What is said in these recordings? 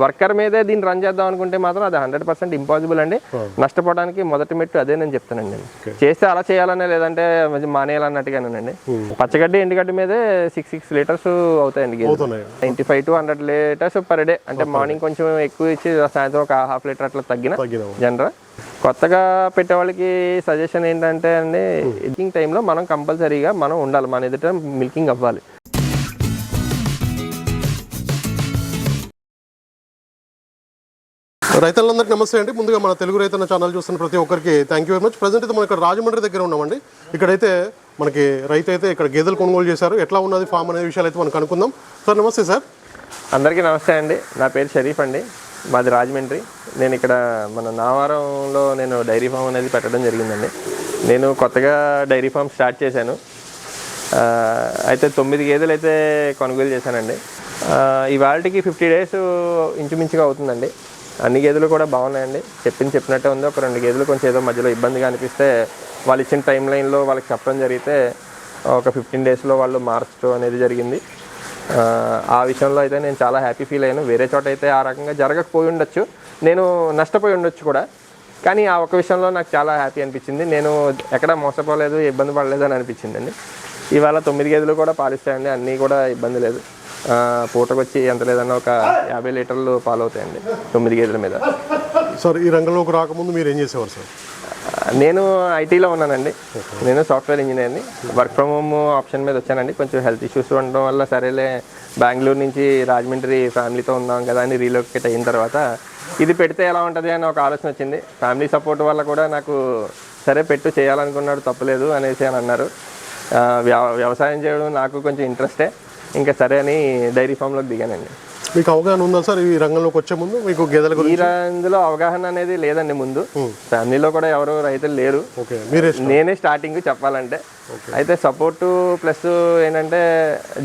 Worker మీదే దీన్ని run చేద్దాం అనుకుంటే మాత్రం అది హండ్రెడ్ పర్సెంట్ ఇంపాసిబుల్ అండి. నష్టపోవడానికి మొదటి మెట్టు అదే నేను చెప్తానండి చేస్తే అలా చేయాలనే లేదంటే మానేయాలన్నట్టుగానండి పచ్చగడ్డి ఎండుగడ్డి మీదే సిక్స్ సిక్స్ లీటర్స్ అవుతాయండి అవుతున్నాయి. Ninety five to hundred litres per day అంటే మార్నింగ్ కొంచెం ఎక్కువ ఇచ్చి సాయంత్రం ఒక హాఫ్ లీటర్ అట్లా తగ్గిన తగ్గిన జనరల్. కొత్తగా పెట్టే వాళ్ళకి సజెషన్ ఏంటంటే అండి మిల్కింగ్ టైంలో మనం కంపల్సరీగా మనం ఉండాలి. మన ఎదుట మిల్కింగ్ అవ్వాలి. రైతులందరికీ నమస్తే అండి. ముందుగా మన తెలుగు రైతన్న ఛానల్ చూస్తున్న ప్రతి ఒక్కరికి thank you very much present అయితే మనం ఇక్కడ రాజమండ్రి దగ్గర ఉన్నామండి. ఇక్కడైతే మనకి రైతు అయితే ఇక్కడ గేదెలు కొనుగోలు చేశారు. ఎట్లా ఉన్నది ఫామ్ అనే విషయాలు అయితే మనం కనుక్కుందాం. సార్ నమస్తే సార్ అందరికీ నమస్తే అండి. నా పేరు షరీఫ్ అండి. మాది రాజమండ్రి. నేను ఇక్కడ మన నావారంలో నేను డైరీ ఫామ్ అనేది పెట్టడం జరిగిందండి. నేను కొత్తగా డైరీ ఫామ్ స్టార్ట్ చేశాను. అయితే తొమ్మిది గేదెలు అయితే కొనుగోలు చేశానండి. ఇవాళకి ఫిఫ్టీ డేస్ ఇంచుమించుగా అవుతుందండి. అన్ని గేదెలు కూడా బాగున్నాయండి. చెప్పింది చెప్పినట్టే ఉంది. ఒక రెండు గేదెలు కొంచెం ఏదో మధ్యలో ఇబ్బందిగా అనిపిస్తే వాళ్ళు ఇచ్చిన టైం లైన్లో వాళ్ళకి చెప్పడం జరిగితే ఒక ఫిఫ్టీన్ డేస్లో వాళ్ళు మార్చడం అనేది జరిగింది. ఆ, విషయంలో అయితే నేను చాలా హ్యాపీ ఫీల్ అయ్యాను. వేరే చోట అయితే ఆ రకంగా జరగకపోయి ఉండొచ్చు. నేను నష్టపోయి ఉండొచ్చు కూడా. కానీ ఆ ఒక విషయంలో నాకు చాలా హ్యాపీ అనిపించింది. నేను ఎక్కడ మోసపోలేదు ఇబ్బంది పడలేదు అని అనిపించిందండి. ఇవాళ తొమ్మిది గేదెలు కూడా పాలిస్తాయండి. అన్నీ కూడా ఇబ్బంది లేదు. పూటకు వచ్చి ఎంత లేదన్నా ఒక యాభై లీటర్లు పాలు అవుతాయండి తొమ్మిది గేదెల మీద. సార్ ఈ రంగంలోకి రాకముందు మీరు ఏం చేసేవారు సార్? నేను ఐటీలో ఉన్నానండి. నేను సాఫ్ట్వేర్ ఇంజనీర్ని వర్క్ ఫ్రమ్ హోమ్ ఆప్షన్ మీద వచ్చానండి. కొంచెం హెల్త్ ఇష్యూస్ ఉండడం వల్ల సరేలే బెంగళూరు నుంచి రాజమండ్రి ఫ్యామిలీతో ఉందాం కదా అని రీలోకేట్ అయిన తర్వాత ఇది పెడితే ఎలా ఉంటుంది అని ఒక ఆలోచన వచ్చింది. ఫ్యామిలీ సపోర్ట్ వల్ల కూడా నాకు సరే పెట్టు చేయాలనుకున్నాడు తప్పలేదు అనేసి అని అన్నారు. వ్యవసాయం చేయడం నాకు కొంచెం ఇంట్రెస్టే. ఇంకా సరే అని డైరీ ఫామ్లోకి దిగానండి. మీకు అవగాహన ఉందా సార్? ఈ రంగంలోకి వచ్చే ముందు మీకు గేదెల ఈ గురించి? రా- ఇందులో అవగాహన అనేది లేదండి ముందు. ఫ్యామిలీలో కూడా ఎవరు రైతులు లేరు. నేనే స్టార్టింగ్ చెప్పాలంటే. అయితే సపోర్టు ప్లస్ ఏంటంటే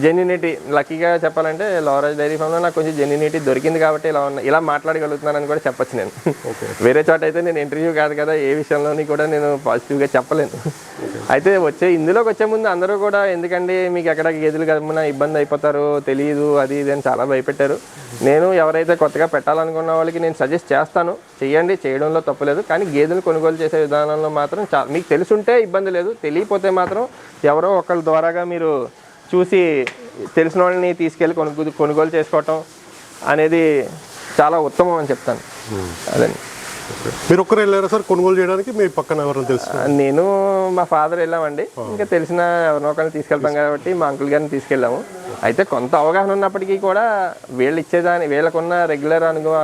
జెన్యునిటీ లక్కీగా చెప్పాలంటే లోవరాజ్ డైరీ ఫామ్లో నాకు కొంచెం జెన్యునిటీ దొరికింది కాబట్టి ఇలా ఉన్న ఇలా మాట్లాడగలుగుతున్నానని కూడా చెప్పొచ్చు నేను. వేరే చోట అయితే నేను ఇంటర్వ్యూ కాదు కదా ఏ విషయంలోని కూడా నేను పాజిటివ్గా చెప్పలేను. అయితే వచ్చే ఇందులోకి వచ్చే ముందు అందరూ కూడా ఎందుకండి మీకు ఎక్కడ గేదెలు గమ్మున ఇబ్బంది అయిపోతారు తెలియదు అది ఇది అని చాలా భయపెట్టారు. నేను ఎవరైతే కొత్తగా పెట్టాలనుకున్న వాళ్ళకి నేను సజెస్ట్ చేస్తాను. చెయ్యండి చేయడంలో తప్పులేదు కానీ గేదెలు కొనుగోలు చేసే విధానంలో మాత్రం చా మీకు తెలుసుంటే ఇబ్బంది లేదు. తెలియకపోతే మాత్రం ఎవరో ఒకళ్ళ ద్వారాగా మీరు చూసి తెలిసిన వాళ్ళని తీసుకెళ్ళి కొనుగోలు కొనుగోలు చేసుకోవటం అనేది చాలా ఉత్తమం అని చెప్తాను. అదండి. మీరు ఒక్కరు వెళ్ళారా సార్? కొనుగోలు చేయడానికి మీ పక్కన ఎవరైనా తెలుసు? నేను మా ఫాదర్ వెళ్ళామండి. ఇంకా తెలిసిన ఎవరినో ఒకరిని తీసుకెళ్తాం కాబట్టి మా అంకుల్ గారిని తీసుకెళ్ళాము. అయితే కొంత అవగాహన ఉన్నప్పటికీ కూడా వీళ్ళు ఇచ్చేదాని వీళ్ళకున్న రెగ్యులర్ అనుభవ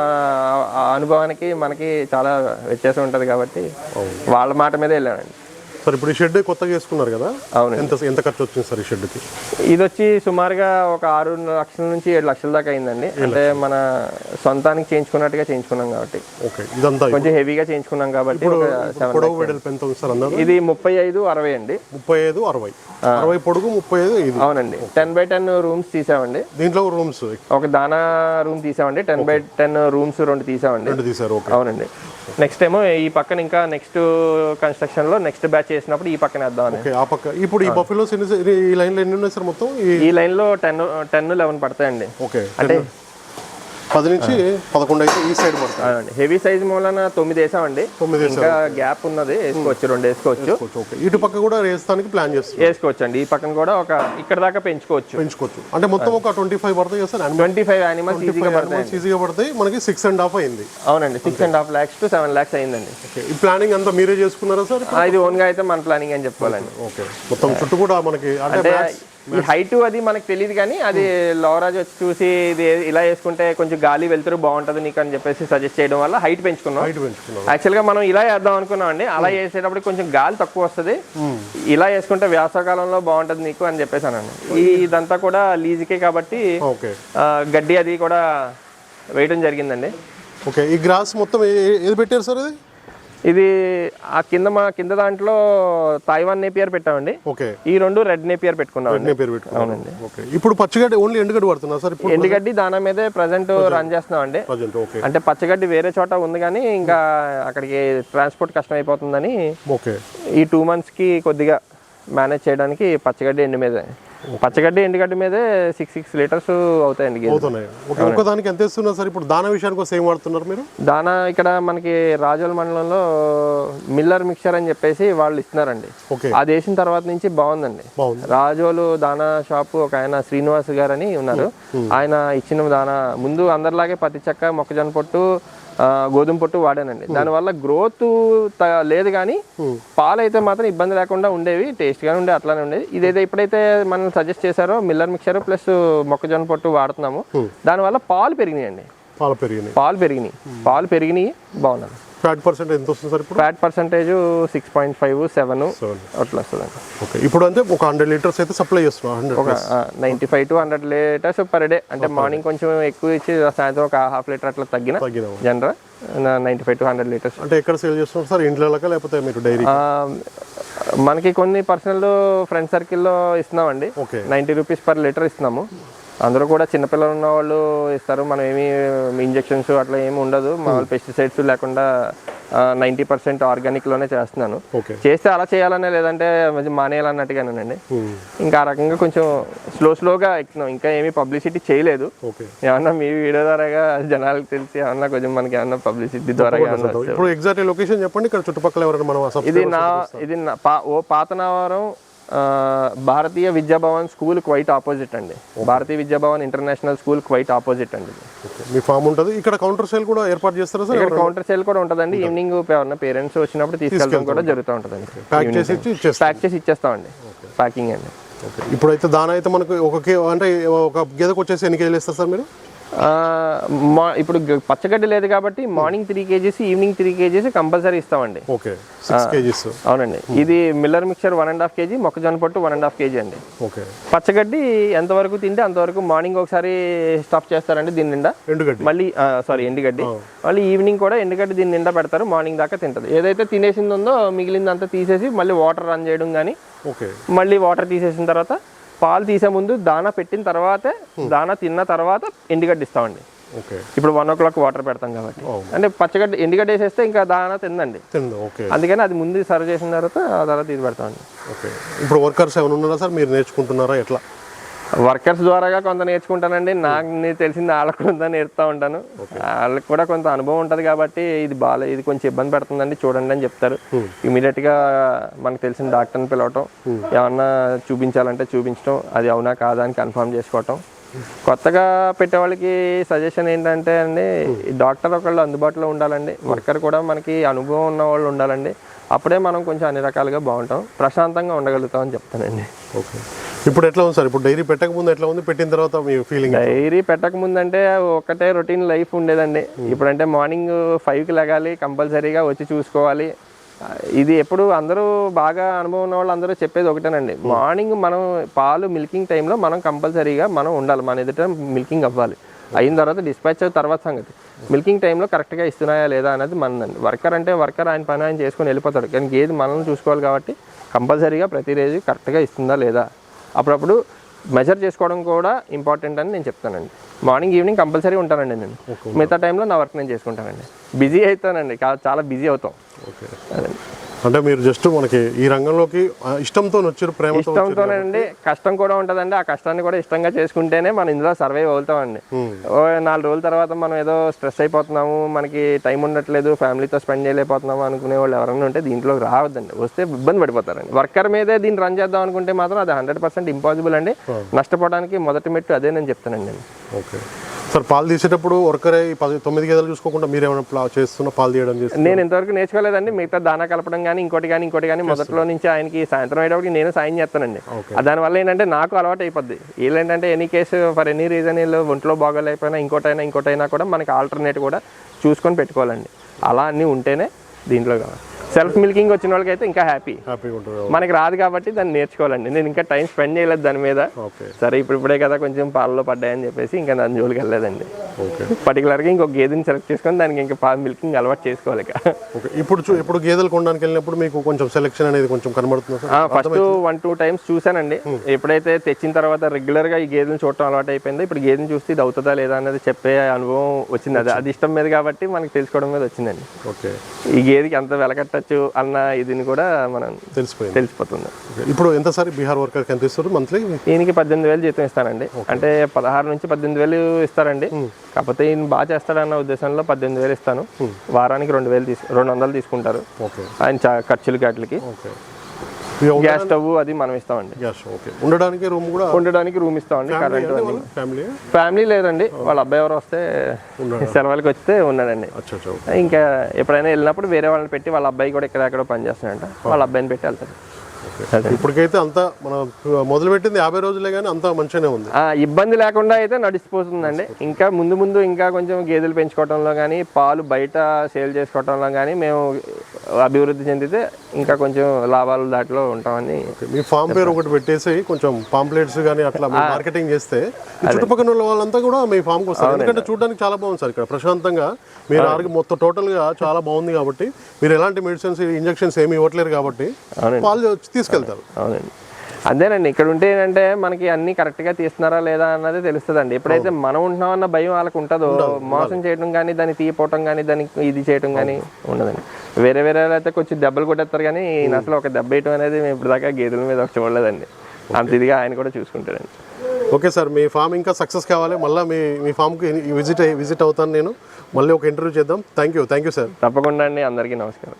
అనుభవానికి మనకి చాలా వ్యత్యాసం ఉంటుంది కాబట్టి వాళ్ళ మాట మీద వెళ్ళామండి సార్ ఇప్పుడు ఈ షెడ్ కొత్తగా వేసుకున్నారు కదా? అవునండి. ఎంత ఎంత ఖర్చు వచ్చింది సార్ ఈ షెడ్కి ఇది వచ్చి సుమారుగా ఒక ఆరు లక్షల నుంచి ఏడు లక్షల దాకా అయిందండి. అంటే మన సొంతానికి చేయించుకున్నట్టుగా చేయించుకున్నాం కాబట్టి. ఓకే ఇదంతా కొంచెం హెవీగా చేయించుకున్నాం కాబట్టి పొడవు. వెడల్పు ఎంత ఉంది సార్ అన్నారు ఇది ముప్పై ఐదు అరవై అండి. ముప్పై ఐదు అరవై. అరవై పొడుగు ముప్పై ఐదు ఇది. అవునండి. టెన్ బై టెన్ రూమ్స్ తీసామండి. దీంట్లో రూమ్స్. ఒక దానా రూమ్ తీసామండి. టెన్ బై టెన్ రూమ్స్ రెండు తీసామండి. రెండు తీసారు ఓకే. అవునండి. నెక్స్ట్ ఏమో ఈ పక్కన ఇంకా నెక్స్ట్ కన్స్ట్రక్షన్లో నెక్స్ట్ బ్యాచ్ చేసినప్పుడు ఈ పక్కన ఓకే ఆ పక్క. ఇప్పుడు ఈ బఫెలోస్ ఎన్ని ఈ లైన్లో ఎన్ని ఉన్నాయి సార్ మొత్తం? ఈ ఈ లైన్లో టెన్ టెన్ లెవెన్ పడతాయండి. ఓకే అంటే పది నుంచి పదకొండు అయితే ఈ సైడ్ పడతాయి. హెవీ సైజ్ మూలన తొమ్మిది వేసామండి. తొమ్మిది ఇంకా గ్యాప్ ఉన్నది. వేసుకోవచ్చు రెండు వేసుకోవచ్చు. ఇటు పక్క కూడా వేస్తానికి ప్లాన్ చేస్తారు వేసుకోవచ్చు అండి ఈ పక్కన కూడా ఒక ఇక్కడ దాకా పెంచుకోవచ్చు. పెంచుకోవచ్చు. అంటే మొత్తం ఒక ట్వంటీ ఫైవ్ పడతాయి సార్ ట్వంటీ ఫైవ్ యానిమల్స్ ఈజీగా పడతాయి ఈజీగా పడతాయి. మనకి సిక్స్ అండ్ హాఫ్ అయింది. అవునండి. Six and half lakhs to seven lakhs అయిందండి. ఓకే. ఈ ప్లానింగ్ అంతా మీరే చేసుకున్నారా సార్ ఇది ఓన్గా అయితే మన ప్లానింగ్ అని చెప్పుకోవాలండి. ఓకే. మొత్తం చుట్టూ కూడా మనకి అంటే ఈ హైట్ అది మనకు తెలియదు కానీ అది లోవరాజ్ వచ్చి చూసి ఇది ఇలా వేసుకుంటే కొంచెం గాలి వెళ్తురు బాగుంటుంది నీకు అని చెప్పేసి సజెస్ట్ చేయడం వల్ల హైట్ పెంచుకున్నాం. హైట్ పెంచుకున్నారు యాక్చువల్గా మనం ఇలా వేద్దాం అనుకున్నాం అండి. అలా వేసేటప్పుడు కొంచెం గాలి తక్కువ వస్తుంది. ఇలా వేసుకుంటే వేసవకాలంలో బాగుంటుంది నీకు అని చెప్పేసానండి ఈ ఇదంతా కూడా లీజుకే కాబట్టి గడ్డి అది కూడా వేయడం జరిగిందండి. ఓకే ఈ గ్రాస్ మొత్తం ఏది పెట్టారు సార్ ఇది? ఇది ఆ కింద మా కింద దాంట్లో తాయివాన్ నేపియర్ పెట్టామండి. ఓకే. ఈ రెండు రెడ్ నేపియర్ పెట్టుకున్నామండి. నేను పేరు పెట్టుకున్నాను ఓకే. ఇప్పుడు పచ్చిగడ్డి ఓన్లీ ఎండుగడ్డి పడుతున్నారు సార్? ఇప్పుడు ఎండుగడ్డి దానా మీదే ప్రజెంట్ రన్ చేస్తున్నామండి. Present okay. అంటే పచ్చగడ్డి వేరే చోట ఉంది కానీ ఇంకా అక్కడికి ట్రాన్స్పోర్ట్ కష్టం అయిపోతుందని ఓకే. ఈ టూ మంత్స్కి కొద్దిగా మేనేజ్ చేయడానికి పచ్చగడ్డి ఎండు మీద. పచ్చగడ్డి ఎండుగడ్డి మీదే సిక్స్ సిక్స్ లీటర్స్ అవుతాయండి. అవుతున్నాయి. ఓకే ఒక్కదానికి ఎంత ఇస్తున్నారు సార్? ఇప్పుడు దాన విషయానికి వస్తే ఏం వాడుతున్నారు మీరు? దానా ఇక్కడ మనకి రాజోల మండలంలో మిల్లర్ మిక్చర్ అని చెప్పేసి వాళ్ళు ఇస్తున్నారండి. అది వేసిన తర్వాత నుంచి బాగుందండి. బాగుంది. రాజోలు దానా షాపు ఒక ఆయన శ్రీనివాస్ గారు అని ఉన్నారు ఆయన ఇచ్చిన దానా ముందు అందరిలాగే పత్తి చెక్క మొక్కజొన్న పొట్టు గోధుమ పొట్టు వాడానండి. దానివల్ల గ్రోత్ లేదు కానీ పాలు అయితే మాత్రం ఇబ్బంది లేకుండా ఉండేవి టేస్ట్ గానే ఉండే అట్లానే ఉండేది ఇదైతే ఇప్పుడైతే మనం సజెస్ట్ చేశారో మిల్లర్ మిక్చర్ ప్లస్ మొక్కజొన్న పొట్టు వాడుతున్నాము. దానివల్ల పాలు పెరిగినాయండి. పాలు పెరిగినాయి. పాలు పెరిగినాయి. పాలు పెరిగినాయి. బాగున్నాను ఫ్యాట్ ఎంత వస్తుంది సార్ ఇప్పుడు? Fat percentage six point five seven. అట్లా ఓకే. ఇప్పుడు అంటే ఒక హండ్రెడ్ లీటర్స్ అయితే సప్లై ఒక ninety five to hundred litres per day అంటే మార్నింగ్ కొంచెం ఎక్కువ ఇచ్చి సాయంత్రం ఒక హాఫ్ లీటర్ అట్లా తగ్గిన general ninety five to hundred litres అంటే ఎక్కడ సేల్ చేస్తున్నారు సార్? లేకపోతే మీరు డైరీ మనకి కొన్ని పర్సనల్ ఫ్రెండ్ సర్కిల్లో ఇస్తున్నామండి. Okay. Ninety rupees per litre ఇస్తున్నాము. అందరూ కూడా చిన్నపిల్లలు ఉన్న వాళ్ళు ఇస్తారు. మనం ఏమి ఇంజెక్షన్స్ అట్లా ఏమి ఉండదు. మా పెస్టిసైడ్స్ లేకుండా నైంటీ పర్సెంట్ ఆర్గానిక్లోనే చేస్తున్నాను. ఓకే చేస్తే అలా చేయాలనే లేదంటే మానేయాలన్నట్టుగానండి ఇంకా ఆ రకంగా కొంచెం స్లో స్లోగా ఎక్కుతున్నాం ఇంకా ఏమీ పబ్లిసిటీ చేయలేదు. ఏమన్నా మీ వీడియో ద్వారాగా జనాలకు తెలిసి ఏమన్నా కొంచెం మనకి ఏమన్నా పబ్లిసిటీ ద్వారా ఇప్పుడు ఎగ్జాక్ట్ లొకేషన్ చెప్పండి. ఇక్కడ చుట్టుపక్కల ఎవరైనా మనం ఇది నా ఇది ఓ Pathanavaram Bharatiya Vidya Bhavan school quite opposite అండి. Bharatiya Vidya Bhavan international school quite opposite అండి. మీ ఫామ్ ఉంటుంది. ఇక్కడ కౌంటర్ సేల్ కూడా ఏర్పాటు చేస్తారా సార్? ఇక్కడ కౌంటర్ సేల్ కూడా ఉంటుందండి. ఈవినింగ్ ఎవరన్నా పేరెంట్స్ వచ్చినప్పుడు తీసుకెళ్ళడం కూడా జరుగుతూ ఉంటుందండి. ప్యాక్ చేసి ప్యాక్ చేసి ఇచ్చేస్తామండి. ప్యాకింగ్ అండి. ఇప్పుడైతే దాని అయితే మనకు ఒక కే అంటే ఒక గేదెకు వచ్చేసి ఎన్ని కేజీలు ఇస్తారు సార్ మీరు? మా ఇప్పుడు పచ్చగడ్డి లేదు కాబట్టి morning three kgs evening three kgs compulsory ఇస్తామండి. ఓకే అవునండి. ఇది miller mixture one and half kg మొక్కజొన్న పొట్టు వన్ అండ్ హాఫ్ కేజీ అండి. ఓకే. పచ్చగడ్డి ఎంతవరకు తింటే అంతవరకు మార్నింగ్ ఒకసారి స్టఫ్ చేస్తారండి దీని నిండా. ఎండుగడ్డి. మళ్ళీ సారీ ఎండుగడ్డి. మళ్ళీ ఈవినింగ్ కూడా ఎండుగడ్డి దీని నిండా పెడతారు మార్నింగ్ దాకా తింటది. ఏదైతే తినేసింది ఉందో మిగిలిందంతా తీసేసి మళ్ళీ వాటర్ రన్ చేయడం కానీ ఓకే. మళ్ళీ వాటర్ తీసేసిన తర్వాత పాలు తీసే ముందు దానా పెట్టిన తర్వాతే దానా తిన్న తర్వాత ఎండుగడ్డి ఇస్తామండి ఓకే. ఇప్పుడు వన్ ఓ క్లాక్ వాటర్ పెడతాం కాబట్టి. అంటే పచ్చగడ్డి ఎండుగడ్డ వేసేస్తే ఇంకా దానా తిందండి. అందుకని అది ముందు సర్వ్ చేసిన తర్వాత ఆ తర్వాత ఇది పెడతామండి. ఓకే. ఇప్పుడు వర్కర్స్ ఏమైనా ఉన్నారా సార్? మీరు నేర్చుకుంటున్నారా? ఎట్లా? వర్కర్స్ ద్వారాగా కొంత నేర్చుకుంటానండి. నాకు తెలిసింది వాళ్ళకు కొంత నేర్పుతా ఉంటాను. వాళ్ళకి కూడా కొంత అనుభవం ఉంటుంది కాబట్టి ఇది బాగా ఇది కొంచెం ఇబ్బంది పెడుతుందండి. చూడండి అని చెప్తారు. ఇమీడియట్గా మనకు తెలిసిన డాక్టర్ని పిలవటం ఏమన్నా చూపించాలంటే చూపించడం అది అవునా కాదా అని కన్ఫర్మ్ చేసుకోవటం. కొత్తగా పెట్టే వాళ్ళకి సజెషన్ ఏంటంటే అండి డాక్టర్ ఒకళ్ళు అందుబాటులో ఉండాలండి. వర్కర్ కూడా మనకి అనుభవం ఉన్న వాళ్ళు ఉండాలండి. అప్పుడే మనం కొంచెం అన్ని రకాలుగా బాగుంటాం. ప్రశాంతంగా ఉండగలుగుతాం అని చెప్తానండి. ఓకే. ఇప్పుడు ఎట్లా ఉంది సార్? ఇప్పుడు డైరీ పెట్టక ముందు ఎట్లా ఉంది? పెట్టిన తర్వాత మీ ఫీలింగ్ డైరీ పెట్టక ముందంటే ఒకటే రొటీన్ లైఫ్ ఉండేదండి. ఇప్పుడంటే మార్నింగ్ ఫైవ్కి లెగాలి కంపల్సరీగా వచ్చి చూసుకోవాలి. ఇది ఎప్పుడు అందరూ బాగా అనుభవం ఉన్న వాళ్ళు అందరూ చెప్పేది ఒకటేనండి. మార్నింగ్ మనం పాలు మిల్కింగ్ టైంలో మనం కంపల్సరీగా మనం ఉండాలి. మన ఎదుట మిల్కింగ్ అవ్వాలి. అయిన తర్వాత డిస్పాచ్ తర్వాత సంగతి. మిల్కింగ్ టైంలో కరెక్ట్గా ఇస్తున్నాయా లేదా అనేది మనదండి వర్కర్ అంటే వర్కర్ ఆయన పని ఆయన చేసుకొని వెళ్ళిపోతాడు. కానీ గేదె మనల్ని చూసుకోవాలి కాబట్టి కంపల్సరీగా ప్రతిరోజు కరెక్ట్గా ఇస్తుందా లేదా? అప్పుడప్పుడు మెజర్ చేసుకోవడం కూడా ఇంపార్టెంట్ అని నేను చెప్తానండి. మార్నింగ్ ఈవినింగ్ కంపల్సరీ ఉంటానండి నేను. మిగతా టైంలో నా వర్క్ నేను చేసుకుంటానండి. బిజీ అవుతానండి. చాలా బిజీ అవుతాం. ఓకే అదండి. అంటే మీరు జస్ట్ మనకి ఈ రంగంలోకి ఇష్టంతో వచ్చారు ప్రేమతో ఇష్టంతోనండి కష్టం కూడా ఉంటుందండి. ఆ కష్టాన్ని కూడా ఇష్టంగా చేసుకుంటేనే మనం ఇందులో సర్వైవ్ అవుతామండి. ఓ నాలుగు రోజుల తర్వాత మనం ఏదో స్ట్రెస్ అయిపోతున్నాము మనకి టైం ఉండట్లేదు ఫ్యామిలీతో స్పెండ్ చేయలేకపోతున్నాము అనుకునే వాళ్ళు ఎవరైనా ఉంటే దీంట్లో రావద్దండి. వస్తే ఇబ్బంది పడిపోతారండి. వర్కర్ మీదే దీన్ని రన్ చేద్దాం అనుకుంటే మాత్రం అది హండ్రెడ్ పర్సెంట్ ఇంపాసిబుల్ అండి. నష్టపోవడానికి మొదటి మెట్టు అదే నేను చెప్తానండి. ఓకే. సార్ పాలు తీసేటప్పుడు వర్కరే ఈ పది తొమ్మిది గేదెలు చూసుకోకుండా మీరు ఏమైనా చేస్తున్న పాలు తీయడం నేను ఇంతవరకు నేర్చుకోలేదండి. మిగతా దానా కలపడం కానీ ఇంకోటి కానీ ఇంకోటి కానీ మొదట్లో నుంచి ఆయనకి సాయంత్రం అయ్యేటప్పటికి నేను సాయం చేస్తానండి. దానివల్ల ఏంటంటే నాకు అలవాటు అయిపోద్ది. వీళ్ళు ఏంటంటే any case for any reason వీళ్ళు ఒంట్లో బాగోలేకపోయినా ఇంకోటైనా ఇంకోటైనా కూడా మనకి ఆల్టర్నేట్ కూడా చూసుకొని పెట్టుకోవాలండి. అలా అన్నీ ఉంటేనే దీంట్లో కావాలి సెల్ఫ్ మిల్కింగ్ వచ్చిన వాళ్ళకైతే ఇంకా హ్యాపీ. ఉంటుంది మనకి రాదు కాబట్టి దాన్ని నేర్చుకోవాలండి. నేను ఇంకా టైం స్పెండ్ చేయలేదు దాని మీద. ఓకే. సరే ఇప్పుడు ఇప్పుడే కదా కొంచెం పాలలో పడ్డాయని చెప్పేసి ఇంకా దాని జోలికి వెళ్ళలేదండి. పర్టికులర్గా ఇంకొక గేదెని సెలెక్ట్ చేసుకొని దానికి ఇంకా పాలు మిల్కింగ్ అలవాటు చేసుకోవాలి ఇప్పుడు ఇప్పుడు గేదెలు కొనడానికి వెళ్ళినప్పుడు మీకు కొంచెం సెలెక్షన్ అనేది కొంచెం కనబడుతుంది ఫస్ట్ వన్ టూ టైమ్స్ చూసానండి ఎప్పుడైతే తెచ్చిన తర్వాత రెగ్యులర్గా ఈ గేదెని చూడటం అలవాటు అయిపోయిందో ఇప్పుడు గేదెని చూస్తే ఇది అవుతుందా లేదా అనేది చెప్పే అనుభవం వచ్చింది. అది అది ఇష్టం మీద కాబట్టి మనకి తెలుసుకోవడం మీద వచ్చిందండి. ఓకే ఈ గేదెకి ఎంత వెలకట్ట పెట్టచ్చు అన్న ఇదిని కూడా మనం తెలిసిపోయింది. తెలిసిపోతుంది. ఇప్పుడు ఎంత సార్ బీహార్ వర్కర్కి ఎంత ఇస్తారు మంత్లీ? ఈయనకి పద్దెనిమిది వేలు జీతం ఇస్తానండి. అంటే పదహారు నుంచి పద్దెనిమిది వేలు ఇస్తారండి. కాకపోతే ఈయన బాగా చేస్తాడన్న ఉద్దేశంలో పద్దెనిమిది వేలు ఇస్తాను. వారానికి రెండు వేలు తీసు రెండు వందలు తీసుకుంటారు. ఆయన ఖర్చులకి వాటికి గ్యాస్ స్టవ్ అది మనం ఇస్తామండి. ఉండడానికి రూమ్ కూడా ఉండడానికి రూమ్ ఇస్తామండి కరెంట్ ఫ్యామిలీ? ఫ్యామిలీ లేదండి వాళ్ళ అబ్బాయి ఎవరు వస్తే సెలవులకి వస్తే ఉన్నాడండి. ఇంకా ఎప్పుడైనా వెళ్ళినప్పుడు వేరే వాళ్ళని పెట్టి వాళ్ళ అబ్బాయి కూడా ఇక్కడ ఎక్కడో పని చేస్తున్నాడంట వాళ్ళ అబ్బాయిని పెట్టి వెళ్తాడు. ఇప్పటికైతే అంతా మనం మొదలు పెట్టింది యాభై రోజులే కానీ అంతా మంచిగానే ఉంది. ఆ, ఇబ్బంది లేకుండా అయితే నడిచిపోతుందండి. ఇంకా ముందు ముందు ఇంకా కొంచెం గేదెలు పెంచుకోవడంలో కానీ పాలు బయట సేల్ చేసుకోవడంలో కానీ మేము అభివృద్ధి చెందితే ఇంకా కొంచెం లాభాలు దాంట్లో ఉంటామని. మీ ఫామ్ పేరు ఒకటి పెట్టేసి కొంచెం పాంప్లెట్స్ కానీ అట్లా మార్కెటింగ్ చేస్తే చుట్టుపక్కల ఉన్న వాళ్ళంతా కూడా మీ ఫామ్కి వస్తారు. ఎందుకంటే చూడడానికి చాలా బాగుంది సార్ ఇక్కడ. ప్రశాంతంగా మీరు ఆరోగ్యం మొత్తం టోటల్గా చాలా బాగుంది కాబట్టి మీరు ఎలాంటి మెడిసిన్స్ ఇంజెక్షన్స్ ఏమి ఇవ్వట్లేరు కాబట్టి. పాలు వచ్చి తీసుకెళ్తారు. అవునండి. అదేనండి ఇక్కడ ఉంటే ఏంటంటే మనకి అన్ని కరెక్ట్గా తీస్తున్నారా లేదా అన్నది తెలుస్తుందండి. ఎప్పుడైతే మనం ఉంటున్నాం అన్న భయం వాళ్ళకి ఉంటుందో మోసం చేయడం కానీ దాన్ని తీయపోవటం కానీ దానికి ఇది చేయడం కానీ ఉండదండి. వేరే వేరే అయితే కొంచెం దెబ్బలు కొట్టేస్తారు కానీ ఈయన అసలు ఒక దెబ్బ వేయటం అనేది మేము ఇప్పుడు దాకా గేదెల మీద ఒక చూడలేదండి. అంత ఇదిగా ఆయన కూడా చూసుకుంటాడండి. ఓకే సార్ మీ ఫామ్ ఇంకా సక్సెస్ కావాలి. మళ్ళీ మీ మీ ఫామ్కి విజిట్ విజిట్ అవుతాను నేను. మళ్ళీ ఒక ఇంటర్వ్యూ చేద్దాం. Thank you thank you sir. తప్పకుండా అండి అందరికీ నమస్కారం.